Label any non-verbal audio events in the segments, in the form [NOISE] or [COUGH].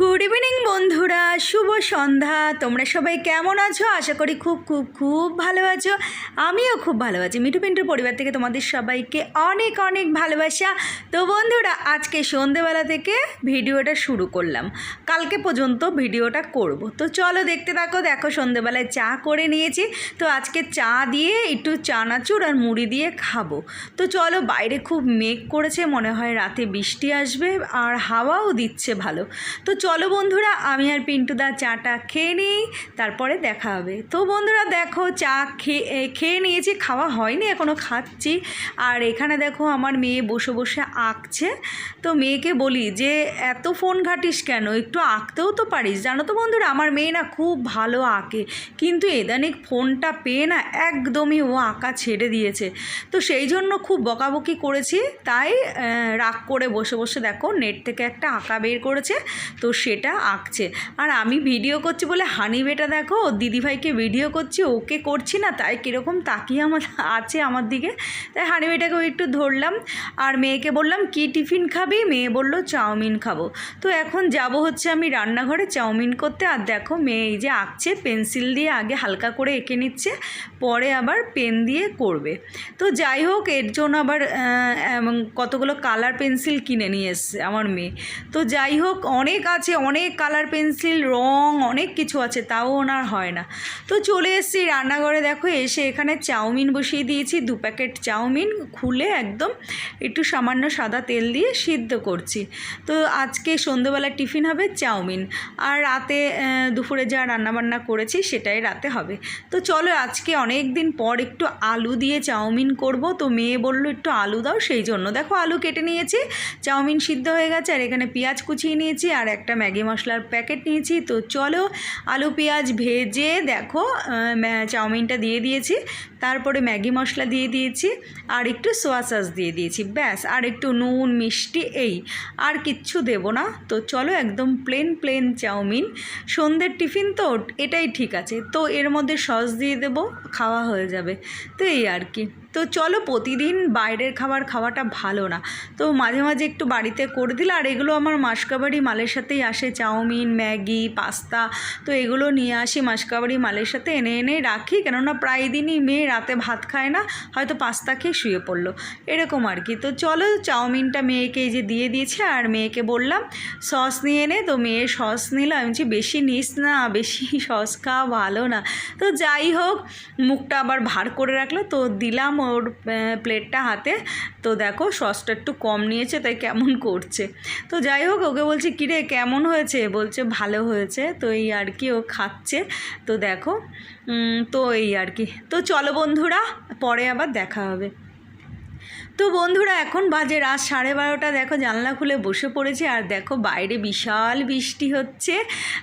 Good evening বন্ধুরা। শুভ সন্ধ্যা। তোমরা সবাই কেমন আছো? আশা করি খুব খুব খুব ভালো আছো। আমিও খুব ভালো আছি। মিঠু পিন্টুর পরিবার থেকে তোমাদের সবাইকে অনেক অনেক ভালোবাসা। তো বন্ধুরা, আজকে সন্ধেবেলা থেকে ভিডিওটা শুরু করলাম। কালকে পর্যন্ত ভিডিওটা করব। তো চলো দেখতে থাকো। দেখো, সন্ধেবেলায় চা করে নিয়েছি। তো আজকে চা দিয়ে একটু চানাচুর আর মুড়ি দিয়ে খাব। তো চলো, বাইরে খুব মেঘ করেছে। মনে হয় রাতে বৃষ্টি আসবে আর হাওয়াও দিচ্ছে ভালো। তো চলো বন্ধুরা, আমি আর পিন্টুদা চাটা খেয়ে নিই, তারপরে দেখা হবে। তো বন্ধুরা, দেখো চা খেয়ে খেয়ে নিয়েছি, খাওয়া হয়নি এখনও খাচ্ছি। আর এখানে দেখো আমার মেয়ে বসে বসে আঁকছে। তো মেয়েকে বলি যে, এত ফোন ঘাটিস কেন? একটু আঁকতেও তো পারিস। জানো তো বন্ধুরা, আমার মেয়ে না খুব ভালো আঁকে, কিন্তু এদানিক ফোনটা পেয়ে না একদমই ও আঁকা ছেড়ে দিয়েছে। তো সেই জন্য খুব বকাবকি করেছি, তাই রাগ করে বসে বসে দেখো, নেট থেকে একটা আঁকা বের করেছে। তো সেটা আঁকছে। আর আমি ভিডিও করছি বলে, হানি বেটা দেখো দিদিভাইকে ভিডিও করছি, ওকে করছি না, তাই কীরকম তাকিয়ে আমার [LAUGHS] আছে আমার দিকে? তাই হানি বেটাকেও একটু ধরলাম, আর মেয়েকে বললাম, কি টিফিন খাবি? মেয়ে বলল, চাউমিন খাব। তো এখন যাব হচ্ছে আমি রান্নাঘরে চাউমিন করতে। আর দেখো মেয়ে এই যে আঁকছে, পেন্সিল দিয়ে আগে হালকা করে এঁকে নিচ্ছে, পরে আবার পেন দিয়ে করবে। তো যাই হোক, এর জন্য আবার কতগুলো কালার পেন্সিল কিনে নিয়ে এসছে আমার মেয়ে। তো যাই হোক, অনেক আছে, অনেক কালার পেন্সিল রং, অনেক কিছু আছে, তাও ওনার হয় না। তো চলে এসেছি রান্নাঘরে, দেখো এসে এখানে চাউমিন বসিয়ে দিয়েছি, দু প্যাকেট চাউমিন খুলে একদম একটু সামান্য সাদা তেল দিয়ে সিদ্ধ করছি। তো আজকে সন্ধ্যেবেলা টিফিন হবে চাউমিন, আর রাতে দুপুরে যা রান্নাবান্না করেছি সেটাই রাতে হবে। তো চলো আজকে অনেক দিন পর একটু আলু দিয়ে চাউমিন করব, তো মেয়ে বলল একটু আলু দাও, সেই জন্য। দেখো আলু কেটে নিয়েছি, চাউমিন সিদ্ধ হয়ে গেছে, আর এখানে পেঁয়াজ কুচিয়ে নিয়েছি, আর একটা ম্যাগি মশলার প্যাকেট নিয়েছি। তো চলো আলু, পেঁয়াজ ভেজে দেখো চাউমিনটা দিয়ে দিয়েছি, তারপরে ম্যাগি মশলা দিয়ে দিয়েছি, আর একটু সোয়া সস দিয়ে দিয়েছি। ব্যাস, আর একটু নুন, মিষ্টি, এই, আর কিচ্ছু দেবো না। তো চলো একদম প্লেন প্লেন চাউমিন। সন্ধ্যের টিফিন তো, এটাই ঠিক আছে। তো এর মধ্যে সস দিয়ে দেবো, খাওয়া হয়ে যাবে। তো এই আর কি। তো চলো প্রতিদিন বাইরের খাবার খাওয়াটা ভালো না। তো মাঝে মাঝে একটু বাড়িতে করে দিলে, আর এগুলো আমার মাসকাবাড়ি মালের সাথেই আসে। চাউমিন, ম্যাগি, পাস্তা, তো এগুলো নিয়ে আসি মাসকাবাড়ি মালের সাথে, এনে এনে রাখি। কেননা প্রায় দিনই মেয়ে রাতে ভাত খায় না, হয়তো পাস্তা খেয়ে শুয়ে পড়ল। এরকম আর কি। তো চলো চাউমিনটা মেয়েকে এই যে দিয়ে দিয়েছে, আর মেয়েকে বললাম, সস নিয়ে এনে। তো মেয়ে সস নিল। আমি বলছি, বেশি নিস না, বেশি সস খাওয়া ভালো না। তো যাই হোক, মুখটা আবার ভার করে রাখল। তো দিলাম ওর প্লেটটা হাতে। তো দেখো, সসটা একটু কম নিয়েছে, তাই কেমন করছে। তো যাই হোক, ওকে বলছি, কিরে, কেমন হয়েছে? বলছে, ভালো হয়েছে। তো এই আর কি ও খাচ্ছে। তো দেখো তো এই আর কি। তো চলো বন্ধুরা, পরে আবার দেখা হবে। তো বন্ধুরা, এখন বাজে রাত সাড়ে বারোটা। দেখো, জানলা খুলে বসে পড়েছে আর দেখো, বাইরে বিশাল বৃষ্টি হচ্ছে।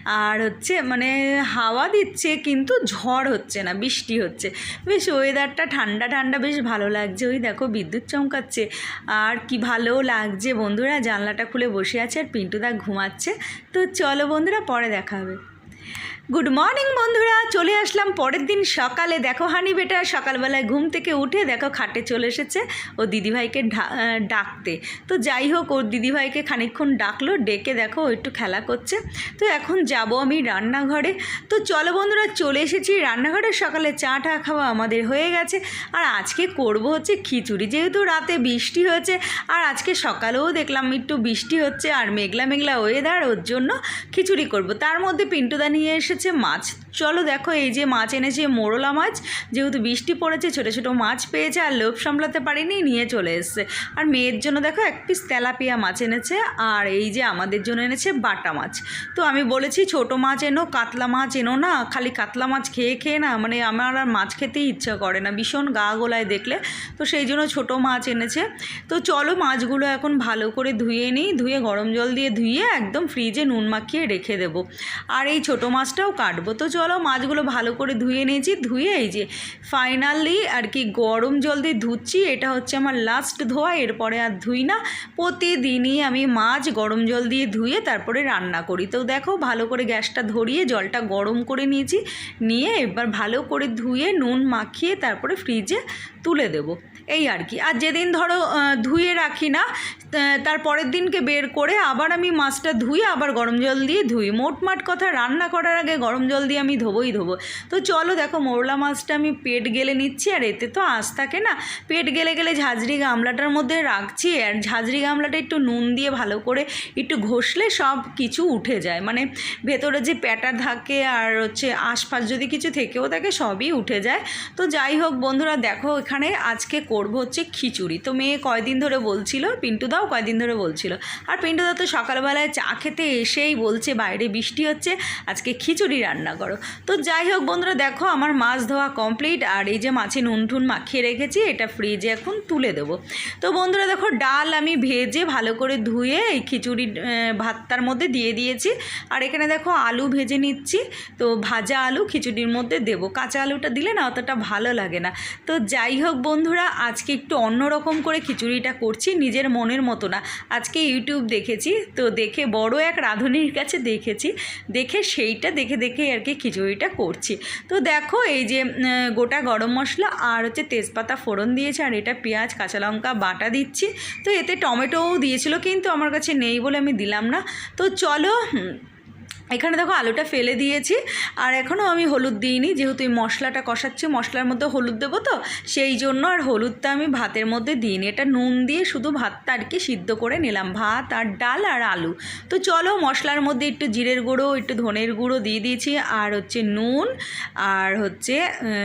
আর হচ্ছে মানে হাওয়া দিচ্ছে, কিন্তু ঝড় হচ্ছে না, বৃষ্টি হচ্ছে। বেশ ওয়েদারটা ঠান্ডা ঠান্ডা, বেশ ভালো লাগছে। ওই দেখো, বিদ্যুৎ চমকাচ্ছে। আর কি ভালো লাগছে বন্ধুরা, জানলাটা খুলে বসে আছে আর পিন্টুদা ঘুমাচ্ছে। তো চলো বন্ধুরা, পরে দেখা হবে। গুড মর্নিং বন্ধুরা। চলে আসলাম পরের দিন সকালে। দেখো হানি বেটা, সকালবেলায় ঘুম থেকে উঠে দেখো খাটে চলে এসেছে ও দিদিভাইকে ডাকতে। তো যাই হোক, ওর দিদিভাইকে খানিকক্ষণ ডাকলো, ডেকে দেখো ও একটু খেলা করছে। তো এখন যাব আমি রান্নাঘরে। তো চলো বন্ধুরা, চলে এসেছি রান্নাঘরে। সকালে চা টা খাওয়া আমাদের হয়ে গেছে। আর আজকে করব হচ্ছে খিচুড়ি। যেহেতু রাতে বৃষ্টি হয়েছে, আর আজকে সকালেও দেখলাম একটু বৃষ্টি হচ্ছে, আর মেঘলা মেঘলা ওয়েদার ওর জন্য খিচুড়ি করব। তার মধ্যে পিন্টুদা নিয়ে এসেছে মাছ। চলো দেখো এই যে মাছ এনেছে, মোরলা মাছ। যেহেতু বৃষ্টি পড়েছে, ছোটো ছোটো মাছ পেয়েছে আর লোভ সামলাতে পারিনি, নিয়ে চলে এসছে। আর মেয়ের জন্য দেখো এক পিস তেলাপিয়া মাছ এনেছে আর এই যে আমাদের জন্য এনেছে বাটা মাছ। তো আমি বলেছি ছোট মাছ এনো, কাতলা মাছ এনো না, খালি কাতলা মাছ খেয়ে খেয়ে না মানে আমার আর মাছ খেতেই ইচ্ছা করে না, ভীষণ গা গোলায় দেখলে। তো সেই জন্য ছোট মাছ এনেছে। তো চলো মাছগুলো এখন ভালো করে ধুয়ে নিই, ধুয়ে গরম জল দিয়ে ধুয়ে একদম ফ্রিজে নুন মাখিয়ে রেখে দেবো। আর এই ছোটো মাছটাও মাছটাও কাটবো। তো চলো মাছগুলো ভালো করে ধুয়ে নিয়েছি। ধুয়ে এই যে ফাইনালি আর কি গরম জল দিয়ে ধুচ্ছি। এটা হচ্ছে আমার লাস্ট ধোয়া, এরপরে আর ধুই না। প্রতিদিনই আমি মাছ গরম জল দিয়ে ধুয়ে তারপরে রান্না করি। তো দেখো ভালো করে গ্যাসটা ধরিয়ে জলটা গরম করে নিয়েছি। নিয়ে এবার ভালো করে ধুয়ে নুন মাখিয়ে তারপরে ফ্রিজে তুলে দেবো। এই আর কি। আর যেদিন ধরো ধুয়ে রাখি না তার পরের দিনকে বের করে আবার আমি মাছটা ধুয়ে আবার গরম জল দিয়ে ধুই। মোটমাট কথা রান্না করার আগে গরম জল দিয়ে আমি ধোবই ধোবো। তো চলো দেখো মোরলা মাছটা আমি পেট গেলে নিচ্ছি আর এতে তো আঁশ থাকে না। পেট গেলে গেলে ঝাঁঝরি গামলাটার মধ্যে রাখছি আর ঝাঁঝরি গামলাটা একটু নুন দিয়ে ভালো করে একটু ঘষলে সব কিছু উঠে যায়। মানে ভেতরে যে প্যাটা থাকে আর হচ্ছে আশপাশ যদি কিছু থেকেও থাকে সবই উঠে যায়। তো যাই হোক বন্ধুরা দেখো এখানে আজকে করব হচ্ছে খিচুড়ি। তো মেয়ে কয়দিন ধরে বলছিল পিন্টুদাও কয়দিন ধরে বলছিল। আর পিন্টুদা তো সকালবেলায় চা খেতে এসেই বলছে, বাইরে বৃষ্টি হচ্ছে, আজকে খিচুড়ি রান্না করো। তো যাই হোক বন্ধুরা, দেখো আমার মাছ ধোয়া কমপ্লিট আর এই যে মাছে নুন টুন মাখিয়ে রেখেছি, এটা ফ্রিজে এখন তুলে দেবো। তো বন্ধুরা, দেখো ডাল আমি ভেজে ভালো করে ধুয়ে এই খিচুড়ি ভাতটার মধ্যে দিয়ে দিয়েছি। আর এখানে দেখো আলু ভেজে নিচ্ছি, তো ভাজা আলু খিচুড়ির মধ্যে দেবো। কাঁচা আলুটা দিলে না অতটা ভালো লাগে না। তো যাই হোক বন্ধুরা, আজকে একটু অন্যরকম করে খিচুড়িটা করছি, নিজের মনের মতো না। আজকে ইউটিউব দেখেছি, তো দেখে বড় এক রাঁধুনির কাছে দেখেছি, দেখে সেইটা দেখে দেখে আর কি খিচুড়িটা করছি। তো দেখো এই যে গোটা গরম মশলা আর হচ্ছে তেজপাতা ফোড়ন দিয়েছে আর এটা পেঁয়াজ, কাঁচা লঙ্কা বাটা দিচ্ছি। তো এতে টমেটোও দিয়েছিল কিন্তু আমার কাছে নেই বলে আমি দিলাম না। তো চলো এখানে দেখো আলুটা ফেলে দিয়েছি, আর এখনও আমি হলুদ দিইনি, যেহেতু এই মশলাটা কষাচ্ছি, মশলার মধ্যে হলুদ দেবো তো, সেই জন্য আর হলুদটা আমি ভাতের মধ্যে দিইনি। এটা নুন দিয়ে শুধু ভাতটা আর কি সিদ্ধ করে নিলাম, ভাত আর ডাল আর আলু। তো চলো মশলার মধ্যে একটু জিরের গুঁড়ো, একটু ধনের গুঁড়ো দিয়ে দিয়েছি, আর হচ্ছে নুন, আর হচ্ছে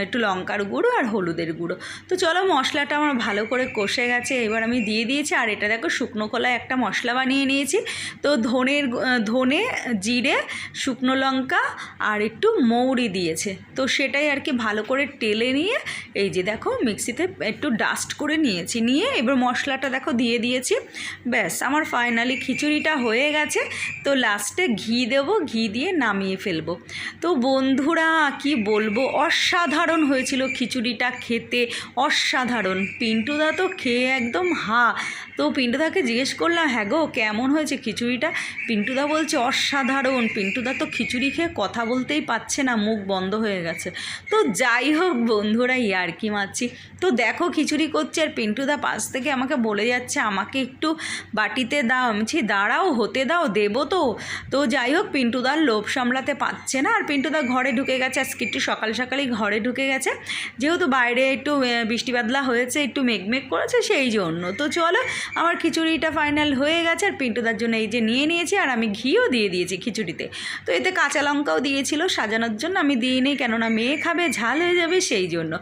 একটু লঙ্কার গুঁড়ো আর হলুদের গুঁড়ো। তো চলো মশলাটা আমার ভালো করে কষে গেছে, এবার আমি দিয়ে দিয়েছি, আর এটা দেখো শুকনো কলায় একটা মশলা বানিয়ে নিয়েছি। তো ধনের ধনে, জিরে শুকনো লঙ্কা আর একটু মৌরি দিয়েছে। তো সেটাই আর কি ভালো করে টেলে নিয়ে এই যে দেখো মিক্সিতে একটু ডাস্ট করে নিয়েছি। নিয়ে এবার মশলাটা দেখো দিয়ে দিয়েছি। ব্যাস, আমার ফাইনালি খিচুড়িটা হয়ে গেছে। তো লাস্টে ঘি দেবো, ঘি দিয়ে নামিয়ে ফেলব। তো বন্ধুরা, কি বলব? অসাধারণ হয়েছিল খিচুড়িটা খেতে। অসাধারণ। পিন্টুদা তো খেয়ে একদম হা তো পিন্টুদাকে জিজ্ঞেস করলাম হ্যাঁ গো কেমন হয়েছে খিচুড়িটা? পিন্টুদা বলছে অসাধারণ। পিন্টুদা তো খিচুড়ি খেয়ে কথা বলতেই পাচ্ছে না মুখ বন্ধ হয়ে গেছে। তো যাই হোক বন্ধুরা ইয়ার্কি মারছি। তো দেখো খিচুড়ি করছে আর পিন্টুদা পাশ থেকে আমাকে বলে যাচ্ছে আমাকে একটু বাটিতে দাও। বলছি, দাঁড়াও হতে দাও দেবো তো। তো যাই হোক পিন্টুদার লোভ সামলাতে পারছে না। আর পিন্টুদা ঘরে ঢুকে গেছে আজকে একটু সকাল সকালই ঘরে ঢুকে গেছে। যেহেতু বাইরে একটু বৃষ্টি বাদলা হয়েছে একটু মেঘমেঘ করেছে সেই জন্য। তো চলো আমার খিচুড়িটা ফাইনাল হয়ে গেছে আর পিন্টুদার জন্য এই যে নিয়ে নিয়েছি আর আমি ঘিও দিয়ে দিয়েছি খিচুড়িতে। তো এতে কাঁচা লঙ্কাও দিয়েছিল, সাজানোর জন্য আমি দিইনি কেননা মেয়ে খাবে, ঝাল হয়ে যাবে সেই জন্য।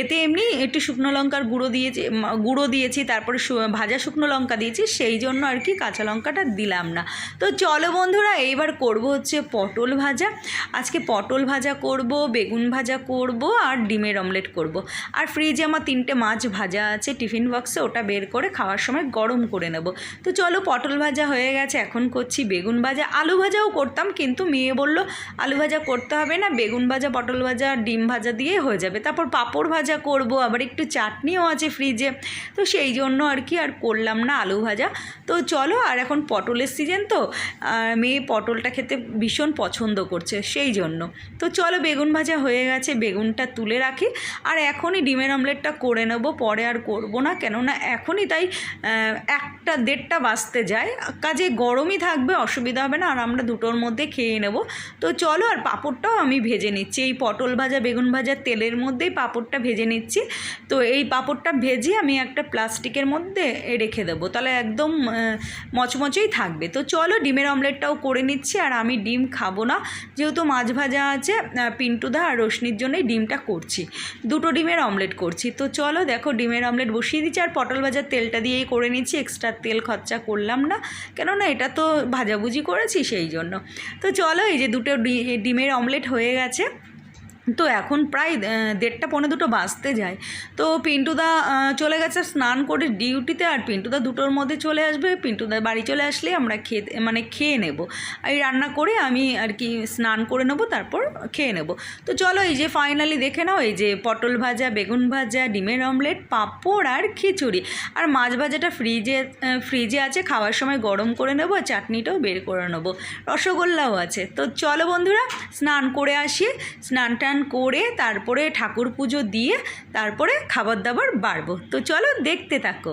এতে এমনি একটু শুকনো লঙ্কার গুঁড়ো দিয়েছি গুঁড়ো দিয়েছি, তারপরে ভাজা শুকনো লঙ্কা দিয়েছি, সেই জন্য আর কি কাঁচা লঙ্কাটা দিলাম না। তো চলো বন্ধুরা, এইবার করব হচ্ছে পটল ভাজা। আজকে পটল ভাজা করব, বেগুন ভাজা করব আর ডিমের অমলেট করব। আর ফ্রিজে আমার তিনটে মাছ ভাজা আছে টিফিন বক্সে ওটা বের করে খাওয়ার সময় গরম করে নেব। তো চলো পটল ভাজা হয়ে গেছে, এখন করছি বেগুন ভাজা। আলু ভাজাও করতাম, কিন্তু মেয়ে বলল, আলু ভাজা করতে হবে না, বেগুন ভাজা, পটল ভাজা, ডিম ভাজা দিয়ে হয়ে যাবে। তারপর পাঁপড় ভাজা করব, আবার একটু চাটনিও আছে ফ্রিজে তো সেই জন্য আর কি আর করলাম না আলু ভাজা। তো চলো, আর এখন পটলের সিজন তো মেয়ে পটলটা খেতে ভীষণ পছন্দ করছে, সেই জন্য। তো চলো, বেগুন ভাজা হয়ে গেছে, বেগুনটা তুলে রাখি। আর এখনই ডিমের অমলেটটা করে নেব, পরে আর করব না, কেননা এখনই তাই একটা দেড়টা বাজতে যায়। কাজে গরমই থাকবে, অসুবিধা হবে না, আর আমরা দুটোর মধ্যে খেয়ে নেব। তো চলো, আর পাঁপড়টাও আমি ভেজে নিচ্ছি। এই পটল ভাজা, বেগুন ভাজা তেলের মধ্যেই পাঁপড়টা ভেজে নিচ্ছি। তো এই পাঁপড়টা ভেজে আমি একটা প্লাস্টিকের মধ্যে রেখে দেবো। তাহলে একদম মচমচেই থাকবে। তো চলো, ডিমের অমলেটটাও করে নিচ্ছি, আর আমি ডিম খাব না। যেহেতু মাছ ভাজা আছে পিন্টুদা আর রোশনির জন্যই ডিমটা করছি। দুটো ডিমের অমলেট করছি। তো চলো, দেখো, ডিমের অমলেট বসিয়ে দিচ্ছি, আর পটল ভাজার তেলটা দিয়েই করে নিচ্ছি এক্সট্রা তেল খরচা করলাম না। কেননা এটা তো ভাজাভুজি করেছি সেই জন্য। তো চলো এই যে দুটো ডিমের অমলেট হয়ে গেছে। তো এখন প্রায় দেড়টা পৌনে দুটো বাজতে যায়। তো পিন্টুদা চলে গেছে স্নান করে ডিউটিতে আর পিন্টুদা দুটোর মধ্যে চলে আসবে। পিন্টুদা বাড়ি চলে আসলে আমরা খেতে মানে খেয়ে নেব। এই রান্না করে আমি আর কি স্নান করে নেব, তারপর খেয়ে নেব। তো চলো এই যে ফাইনালি দেখে নাও, এই যে পটল ভাজা, বেগুন ভাজা, ডিমের অমলেট পাঁপড় আর খিচুড়ি। আর মাছ ভাজাটা ফ্রিজে ফ্রিজে আছে, খাওয়ার সময় গরম করে নেব, আর চাটনিটাও বের করে নেব। রসগোল্লাও আছে। তো চলো বন্ধুরা, স্নান করে আসি। স্নান টান করে তারপরে ঠাকুর পুজো দিয়ে তারপরে খাবার দাবার বাড়বো। তো চলো দেখতে থাকো।